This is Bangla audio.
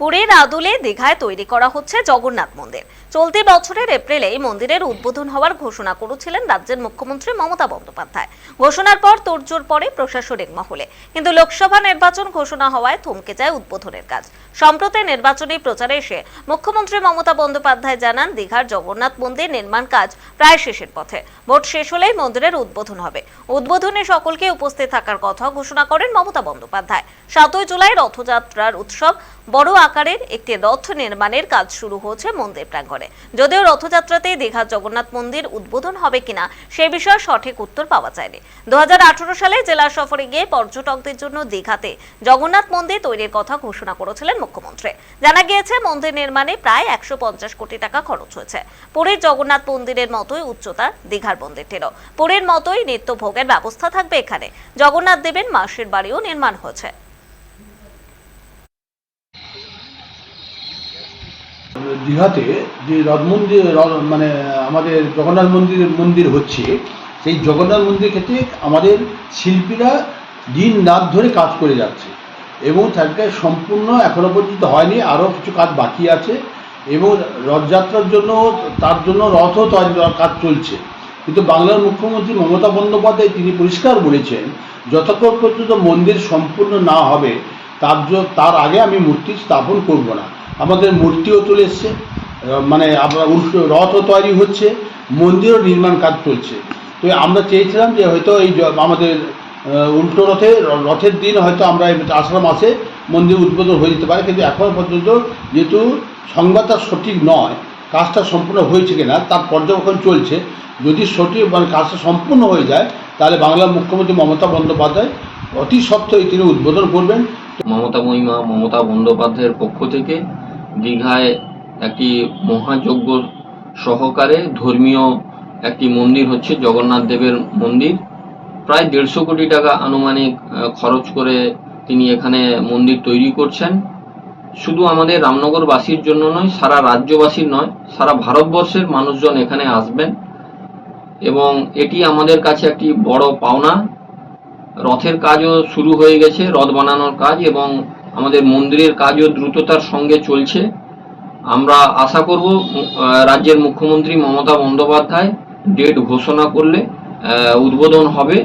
পুরীর আদলে দীঘায় তৈরি করা হচ্ছে জগন্নাথ মন্দির। চলতি বছরের এপ্রিলে এই মন্দিরের উদ্বোধন হওয়ার ঘোষণা করেছিলেন রাজ্যের মুখ্যমন্ত্রী মমতা বন্দ্যোপাধ্যায়। ঘোষণার পর তোড়জোড় পড়ে প্রশাসনিক মহলে। কিন্তু লোকসভা নির্বাচন ঘোষণা হওয়ায় থমকে যায় উদ্বোধনের কাজ। সম্প্রতি নির্বাচনী প্রচারে এসে মুখ্যমন্ত্রী মমতা বন্দ্যোপাধ্যায় জানান, দীঘার জগন্নাথ মন্দির নির্মাণ কাজ প্রায় শেষের পথে। ভোট শেষ হলেই মন্দিরের উদ্বোধন হবে। উদ্বোধনে সকলকে উপস্থিত থাকার কথা ঘোষণা করেন মমতা বন্দ্যোপাধ্যায়। সাতই জুলাই রথযাত্রার উৎসব বড় আকারের একটি রথ নির্মাণের কাজ শুরু হয়েছে মন্দির প্রাঙ্গণে। যদিও রথযাত্রাতে দীঘার জগন্নাথ মন্দির উদ্বোধন হবে কিনা সে বিষয়ে সঠিক উত্তর পাওয়া যায়নি। দুহাজার আঠারো সালে জেলা সফরে গিয়ে পর্যটকদের জন্য দীঘাতে জগন্নাথ মন্দির তৈরির কথা ঘোষণা করেছিলেন মুখ্যমন্ত্রী। জানা গিয়েছে, মন্দির নির্মাণে প্রায় একশো পঞ্চাশ কোটি টাকা খরচ হয়েছে। পুরীর জগন্নাথ মন্দিরের মতোই উচ্চতা দীঘার মন্দিরটিরও। পুরীর মতোই নিত্য ভোগের ব্যবস্থা থাকবে এখানে। জগন্নাথ দেবের মাসির বাড়িও নির্মাণ হয়েছে। দীঘাতে যে রথ মন্দির মানে আমাদের জগন্নাথ মন্দির মন্দির হচ্ছে, সেই জগন্নাথ মন্দির ক্ষেত্রে আমাদের শিল্পীরা দিন রাত ধরে কাজ করে যাচ্ছে এবং তাকে সম্পূর্ণ এখনও পর্যন্ত হয়নি আরও কিছু কাজ বাকি আছে এবং রথযাত্রার জন্য, তার জন্য রথও কাজ চলছে। কিন্তু বাংলার মুখ্যমন্ত্রী মমতা বন্দ্যোপাধ্যায় তিনি পরিষ্কার বলেছেন যতক্ষণ পর্যন্ত মন্দির সম্পূর্ণ না হবে, তার তার আগে আমি মূর্তি স্থাপন করব না। আমাদের মূর্তিও চলে এসছে মানে রথও তৈরি হচ্ছে, মন্দিরও নির্মাণ কাজ চলছে। তো আমরা চেয়েছিলাম যে হয়তো এই আমাদের উল্টো রথে, রথের দিন হয়তো আমরা আষাঢ় মাসে মন্দির উদ্বোধন হয়ে যেতে পারে, কিন্তু এখনও পর্যন্ত যেহেতু সংবাদটা সঠিক নয়, কাজটা সম্পূর্ণ হয়েছে কিনা, তার পর্যবেক্ষণ চলছে। যদি সঠিক মানে কাজটা সম্পূর্ণ হয়ে যায়, তাহলে বাংলার মুখ্যমন্ত্রী মমতা বন্দ্যোপাধ্যায় অতি সত্ত্বই তিনি উদ্বোধন করবেন। মমতা মহিমা, মমতা বন্দ্যোপাধ্যায়ের পক্ষ থেকে দীঘায় একটি মহাযজ্ঞ সহকারে ধর্মীয় একটি মন্দির হচ্ছে জগন্নাথ দেবের মন্দির। প্রায় দেড়শো কোটি টাকা আনুমানিক খরচ করে তিনি এখানে মন্দির তৈরি করছেন। শুধু আমাদের রামনগরবাসীর জন্য নয়, সারা রাজ্যবাসীর নয়, সারা ভারতবর্ষের মানুষজন এখানে আসবেন। এবং এটি আমাদের কাছে একটি বড় পাওনা। রথের কাজও শুরু হয়ে গেছে, রথ বানানোর কাজ এবং আমাদের মন্দিরের কাজও দ্রুততার সঙ্গে চলছে। আমরা আশা করব রাজ্যের মুখ্যমন্ত্রী মমতা বন্দ্যোপাধ্যায় ডেট ঘোষণা করলে উদ্বোধন হবে।